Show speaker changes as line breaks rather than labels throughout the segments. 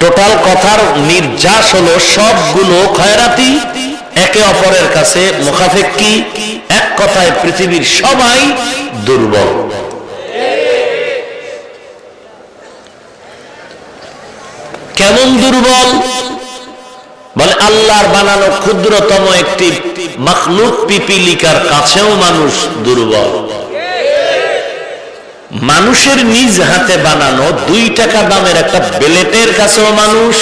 Total কথার নির্যাস হলো সবগুলো খয়রাতি একে অপরের কাছে মুখাফেক্কি এক কথায় পৃথিবীর সবাই দুর্বল। কেমন দুর্বল? বলে আল্লাহর বানানো ক্ষুদ্রতম একটি মখলুক পিপিলিকার কাছেও মানুষ দুর্বল। মানুষের নিজ হাতে বানানো দুই টাকা দামের একটা বেলেটের কাছেও মানুষ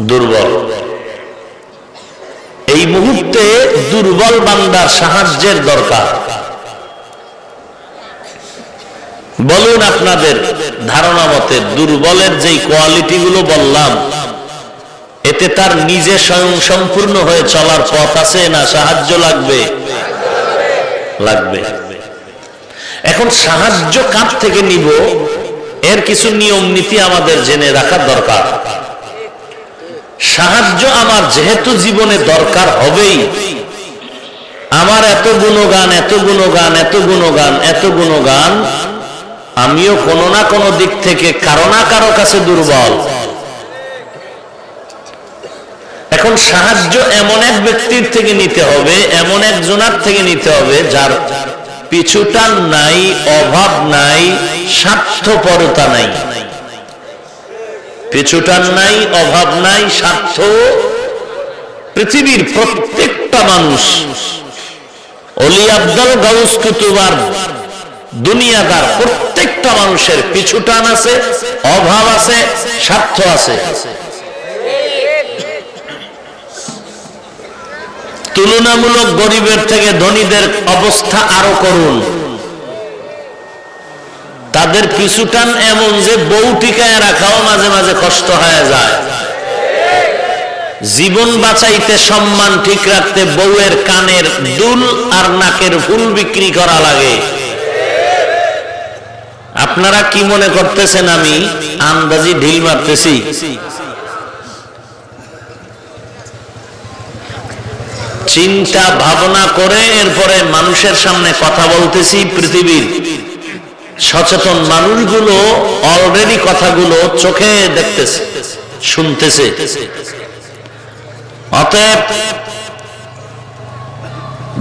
দুর্বল। এই মুহূর্তে দুর্বল বান্দার সাহায্যের দরকার। বলুন আপনাদের ধারণা মতে দুর্বলের যেই কোয়ালিটি গুলো বললাম, এতে তার নিজে স্বয়ং সম্পূর্ণ হয়ে চলার পথ আছে না সাহায্য লাগবে? লাগবে। এখন সাহায্য কার থেকে নিব? এর কিছু নিয়ম নীতি আমাদের জেনে রাখার দরকার। সাহায্য আমার যেহেতু জীবনে দরকার হবেই। আমার এত গুণগান এত গুণগান এত গুণগান এত গুণগান, আমিও কোনো না কোনো দিক থেকে কারও না কারও কাছে দুর্বল। এখন সাহায্য এমন এক ব্যক্তির থেকে নিতে হবে, এমন একজনার থেকে নিতে হবে যার পিছুটান নাই, অভাব নাই, স্বার্থপরতা নাই। পিছুটান নাই, অভাব নাই, স্বার্থ পৃথিবীর প্রত্যেকটা মানুষ। অলি আব্দাল গাউস কুতুবার দুনিয়াদার প্রত্যেকটা মানুষের পিছুটান আছে, অভাব আছে, স্বার্থ আছে। তুলনামূলক গরিবের থেকে ধনীদের অবস্থা আরও করুন। তাদের পিছুটান এমন যে বউ টিকায় রাখাও মাঝে মাঝে কষ্ট হয়ে যায়। জীবন বাঁচাইতে সম্মান ঠিক রাখতে বউয়ের কানের দুল আর নাকের ফুল বিক্রি করা লাগে। আপনারা কি মনে করতেছেন আমি? আন্দাজি ঢিল মারতেছি। চিন্তা, ভাবনা করে এরপরে মানুষের সামনে কথা বলতেছি পৃথিবীর। সচেতন মানুষগুলো অলরেডি কথাগুলো চোখে দেখতেছে, শুনতেছে। অতএব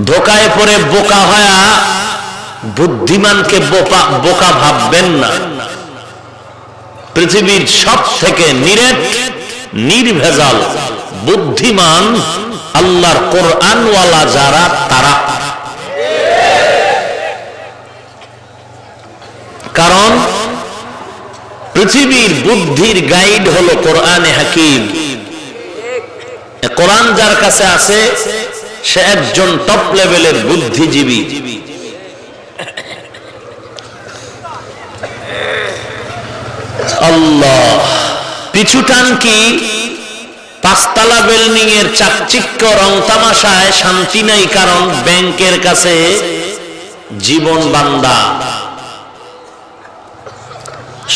ধোকায় পরে বোকা হয়া বুদ্ধিমানকে বোকা বোকা ভাববেন না। পৃথিবীর সব থেকে নিরেট, নির্ভেজাল, বুদ্ধিমান আল্লাহর কোরআনওয়ালা যারা, তারা। কারণ পৃথিবীর বুদ্ধির গাইড হলো কোরআনে হাকিম। কোরআন যার কাছে আছে, সে একজন টপ লেভেলের বুদ্ধিজীবী। আল্লাহ। পিছুটান কি? পাঁচতলা বিল্ডিং এর চাকচিক্য রং তামাশায় শান্তি নাই কারণ ব্যাংকের কাছে জীবন বান্দা।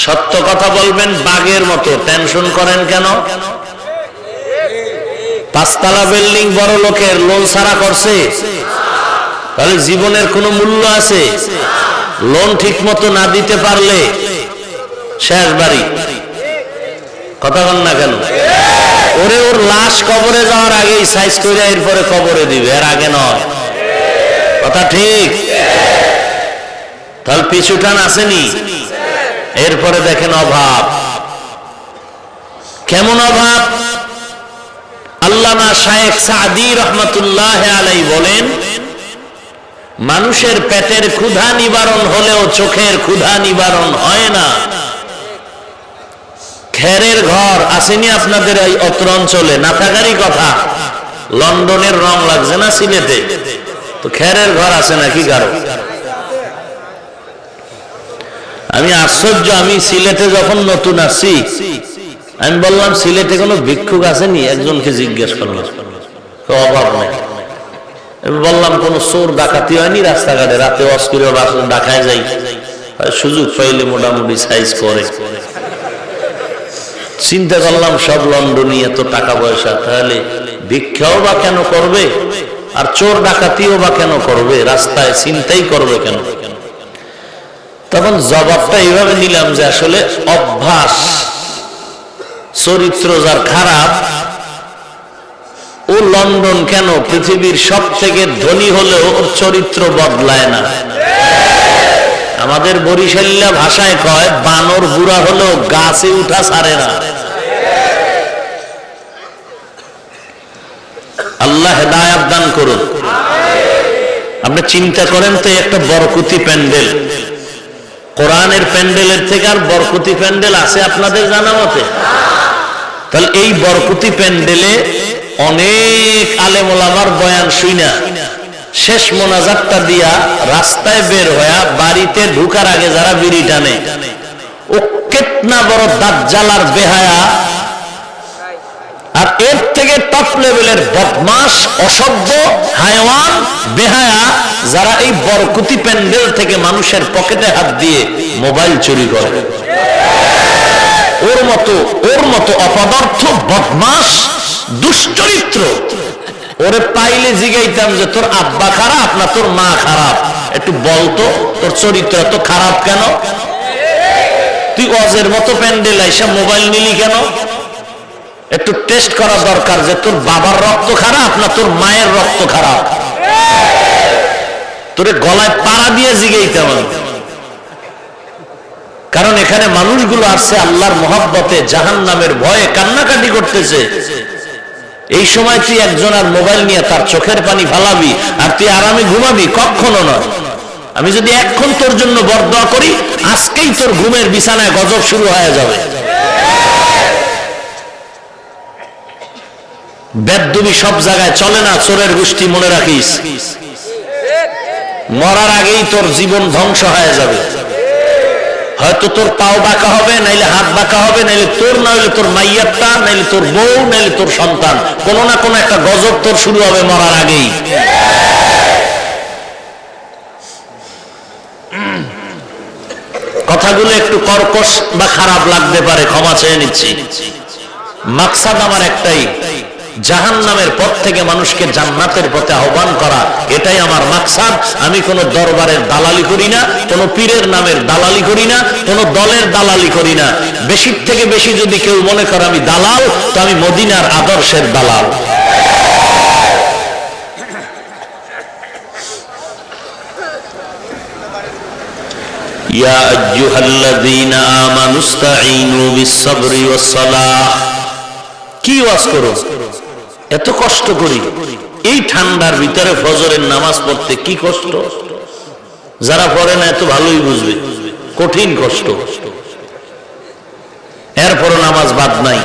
সত্য কথা বলবেন বাঘের মতো। টেনশন করেন কেন? পাঁচতলা বিল্ডিং বড় লোকের লোন সারা করছে। তাহলে জীবনের কোনো মূল্য আছে? লোন ঠিক মতো না দিতে পারলে শেষ বাড়ি। কথা বল না কেন? ওরে ওর লাশ কবরে যাওয়ার আগেই সাইজ করে এরপরে কবরে দিবে, এর আগে নয়। কথা ঠিক? তাহলে পিছুটান আসেনি? এরপরে দেখেন অভাব। কেমন অভাব? আল্লামা শায়েখ সাদি রহমতুল্লাহ আলাই বলেন, মানুষের পেটের ক্ষুধা নিবারণ হলেও চোখের ক্ষুধা নিবারণ হয় না। খেরের ঘর আসেনি আপনাদের এই অত্র অঞ্চলে? না থাকারই কথা। লন্ডনের রং লাগছে না সিলেটে? তো খেরের ঘর আছে নাকি কারও? আমি আশ্চর্য, আমি সিলেটে যখন নতুন আসছি, আমি বললাম, সিলেটে কোনো ভিক্ষুক আসেনি? একজনকে জিজ্ঞেস করলাম। অভাব নেই। বললাম, কোন চোর ডাকাতি হয়নি রাস্তাঘাটে? রাতে অস্কিরে ডাকায় যাই। সুযোগ পাইলে মোটামুটি সাইজ করে। চিন্তা করলাম, সব লন্ডনী এত টাকা পয়সা, তাহলে ভিক্ষাও বা কেন করবে? আর চোর ডাকাতিও বা কেন করবে? রাস্তায় চিন্তাই করবে কেন? তখন জবাবটা এইভাবে নিলাম যে আসলে অভ্যাস, চরিত্র যার খারাপ, ও লন্ডন কেন? পৃথিবীর সব থেকে ধনী হলেও ওর চরিত্র বদলায় না। আমাদের বরিশাল্লা ভাষায় কয়, বানর বুড়া হলেও গাছে উঠা ছাড়ে না। আল্লাহ হেদায়াত দান করুন। আপনি চিন্তা করেন তো একটা বরকুতি প্যান্ডেল। কোরআনের প্যান্ডেলের থেকে আর বরকুতি প্যান্ডেল আছে আপনাদের জানা মতে? তাহলে এই বরকুতি প্যান্ডেলে অনেক আলেমোলামার বয়ান শুইনা শেষ মোনাজাতটা দিয়া রাস্তায় বের হইয়া বাড়িতে ঢুকার আগে যারা বিড়ি টানে, ও কেতনা বড় দাজ্জালার বেহায়া। আর এর থেকে টপ লেভেলের বদমাস অসভ্য, হায়ওয়ান, বেহায়া, যারা এই বরকুতি প্যান্ডেল থেকে মানুষের পকেটে হাত দিয়ে মোবাইল চুরি করে। ওর মতো ওর মতো অপদার্থ বদমাস দুশ্চরিত্র। ওরে পাইলে জিগাইতাম যে তোর আব্বা খারাপ না তোর মা খারাপ? একটু বলতো তোর চরিত্র তো খারাপ কেন? তুই অজের মতো প্যান্ডেল আইসা মোবাইল নিলি কেন? একটু টেস্ট করা দরকার যে তোর বাবার রক্ত খারাপ না তোর মায়ের রক্ত খারাপ? তোরে গলায় পাড়া দিয়ে জিগাইতাম কারণ এখানে মানুষগুলো আসছে আল্লাহর মহাব্বতে জাহান নামের ভয়ে কান্নাকাটি করতেছে। এই সময় তুই একজন আর মোবাইল নিয়ে তার চোখের পানি ফালাবি আর তুই আরামে ঘুমাবি, কখনো নয়। আমি যদি এখন তোর জন্য বরদোয়া করি, আজকেই তোর ঘুমের বিছানায় গজব শুরু হয়ে যাবে। বেদুবি সব জায়গায় চলে না, চোরের গোষ্ঠী মনে রাখিস। মরার আগেই তোর জীবন ধ্বংস হয়ে যাবে। হয়তো তোর পাও বাঁকা হবে, নাইলে হাত বাঁকা হবে, নাইলে তোর না হইলে তোর মাইয়ারটা নাইলে তোর বউ, নাইলে তোর সন্তান। কোনো না কোনো একটা গজব তোর শুরু হবে মরার আগেই। কথাগুলো একটু কর্কশ বা খারাপ লাগতে পারে, ক্ষমা চেয়ে নিচ্ছি। মাকসাদ আমার একটাই। জাহান নামের পথ থেকে মানুষকে জান্নাতের পথে আহ্বান করা, এটাই আমার মাকসাদ। আমি কোন দরবারের দালালি করি না, কোন পীরের নামের দালালি করি না, কোন দলের দালালি করি না। বেশির থেকে বেশি যদি কেউ মনে করে আমি দালাল, তো আমি মদিনার আদর্শের দালাল। ইয়া আইয়ুহাল্লাযীনা আমানুস্তাঈনু বিস-সাবরি ওয়াস-সালাহ। কি ওয়াজ করো? এত কষ্ট করি। এই ঠান্ডার ভিতরে ফজরের নামাজ পড়তে কি কষ্ট? যারা পড়ে না, এত ভালোই বুঝবে। কঠিন কষ্ট। এরপরও নামাজ বাদ নাই।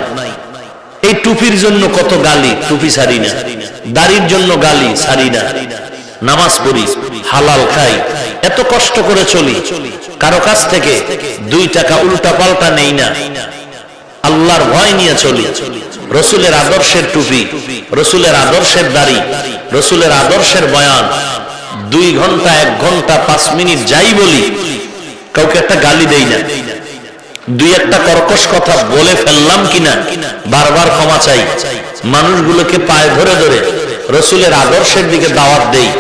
এই টুপির জন্য কত গালি, টুপি সারি না। দাড়ির জন্য গালি সারি না। নামাজ পড়ি, হালাল খাই। এত কষ্ট করে চলি। কারও কাছ থেকে দুই টাকা উল্টা পাল্টা নেই না। আল্লাহর ভয় নিয়ে চলি। রসুলের আদর্শের টুপি, রসুলের আদর্শের দাড়ি, রসুলের আদর্শের বয়ান। দুই ঘণ্টা, এক ঘণ্টা, পাঁচ মিনিট যাই বলি, কাউকে একটা গালি দেই না। দুই একটা কর্কশ কথা বলে ফেললাম কিনা, বারবার ক্ষমা চাই। মানুষগুলোকে পায়ে ধরে ধরে রসুলের আদর্শের দিকে দাওয়াত দেই।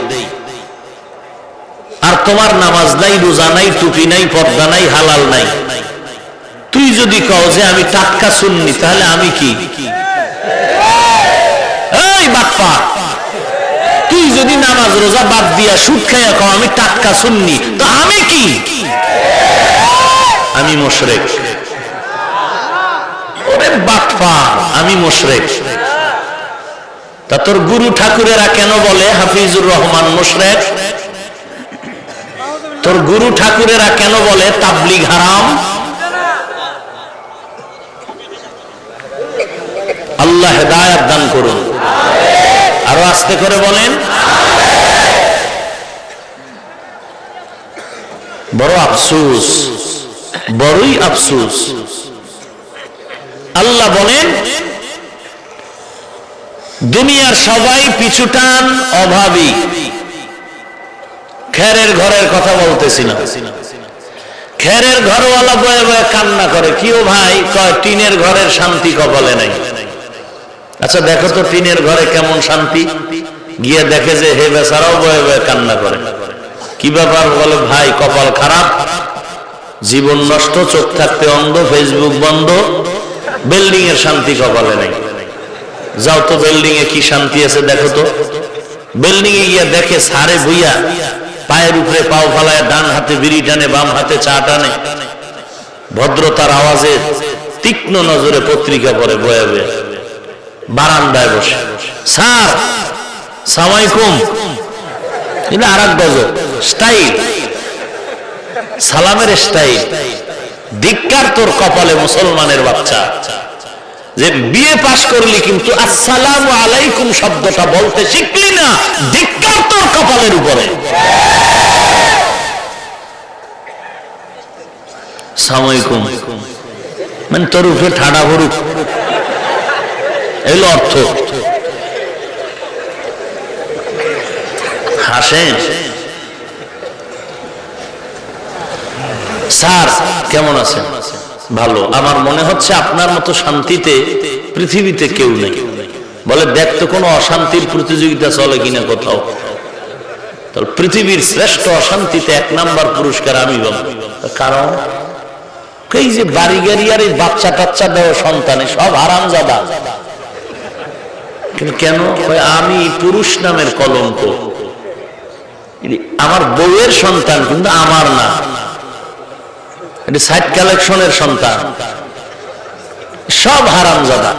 আর তোমার নামাজ নাই, রোজা নাই, টুপি নাই, পর্দা নাই, হালাল নাই। তুই যদি কও যে আমি টাটকা শুননি তাহলে আমি কি? বাপ্পা তুই যদি নামাজ রোজা বাদ দিয়া সুদ খাইয়া কও আমি টাটকা শুননি তো আমি কি? আমি মোশরেক। আমি তা তোর গুরু ঠাকুরেরা কেন বলে, হাফিজুর রহমান মোশরেক? তোর গুরু ঠাকুরেরা কেন বলে, তাবলিগ হারাম? আল্লাহ হেদায়াত দান করুন। আরও আস্তে করে বলেন। বড় আফসুস, বড়ই আফসুস। আল্লাহ বলেন, দুনিয়ার সবাই পিছুটান অভাবী। খেরের ঘরের কথা বলতেছি না খেরের ঘরওয়ালা বয়ে বয়ে কান্না করে, কিও ভাই? কয়, টিনের ঘরের শান্তি কপালে নাই। আচ্ছা দেখো তো টিনের ঘরে কেমন শান্তি। গিয়ে দেখে যে হে বেচারাও বয়ে বয়ে কান্না করে। কি ব্যাপার বলে ভাই, কপাল খারাপ? জীবন নষ্ট, চোখ থাকতে অন্ধ ফেসবুক বন্ধ বিল্ডিং এর শান্তি কপালে নেই। যাও তো বিল্ডিং এ কি শান্তি আছে দেখো তো। বিল্ডিং এ গিয়া দেখে সারে ভুইয়া, পায়ের উপরে পাও ফালায় ডান হাতে বিড়ি টানে, বাম হাতে চা টানে। ভদ্রতার আওয়াজে তীক্ষ্ণ নজরে পত্রিকা পরে বয়ে বয়ে বারান্দায় বসে। স্যার সালামাইকুম কিন্তু আর এক গজ স্টাইল। সালামের স্টাইল। ধিক্কার তোর কপালে মুসলমানের বাচ্চা। যে বিয়ে পাশ করলি কিন্তু আসসালাম আলাইকুম শব্দটা বলতে শিখলি না, ধিক্কার তোর কপালের উপরে। সালামাইকুম মানে তোর উপরে ঠাডা ভরুক। এলো অর্থ। হাসেন। স্যার, কেমন আছেন? ভালো। আমার মনে হচ্ছে আপনার মতো শান্তিতে পৃথিবীতে কেউ নেই। বলে, দেখ তো কোনো অশান্তির প্রতিযোগিতা চলে কিনা কোথাও। পৃথিবীর শ্রেষ্ঠ অশান্তিতে এক নাম্বার পুরস্কার আমি পাবো। কারণ, এই যে বাড়ি গাড়ি আর এই বাচ্চা টাচ্চা দেওয়া সন্তানে সব আরাম যাবা কিন্তু কেন? আমি পুরুষ নামের কলঙ্ক। আমার বউয়ের সন্তান, কিন্তু আমার না। এটি সাইড কালেকশনের সন্তান। সব হারাম জাদা